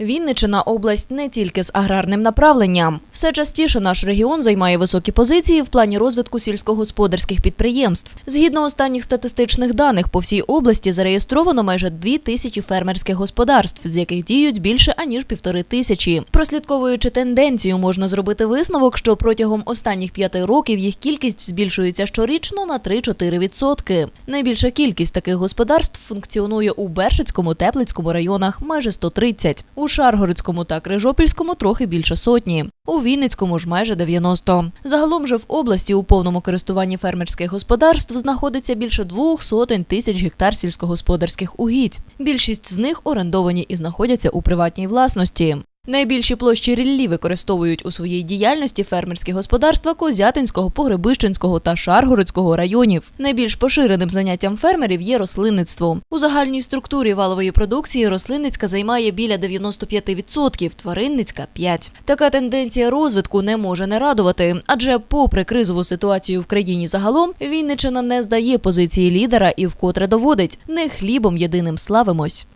Вінничина область не тільки з аграрним направленням. Все частіше наш регіон займає високі позиції в плані розвитку сільськогосподарських підприємств. Згідно останніх статистичних даних, по всій області зареєстровано майже дві тисячі фермерських господарств, з яких діють більше аніж півтори тисячі. Прослідковуючи тенденцію, можна зробити висновок, що протягом останніх п'яти років їх кількість збільшується щорічно на 3-4 відсотки. Найбільша кількість таких господарств функціонує у Бершицькому, Теплицькому районах майже 130, у Шаргородському та Крижопільському трохи більше сотні, у Вінницькому ж майже 90. Загалом же в області у повному користуванні фермерських господарств знаходиться більше двох сотень тисяч гектар сільськогосподарських угідь. Більшість з них орендовані і знаходяться у приватній власності. Найбільші площі ріллі використовують у своїй діяльності фермерські господарства Козятинського, Погребищенського та Шаргородського районів. Найбільш поширеним заняттям фермерів є рослинництво. У загальній структурі валової продукції рослинницька займає біля 95%, тваринницька – 5%. Така тенденція розвитку не може не радувати, адже попри кризову ситуацію в країні загалом, Вінничина не здає позиції лідера і вкотре доводить – не хлібом єдиним славимось.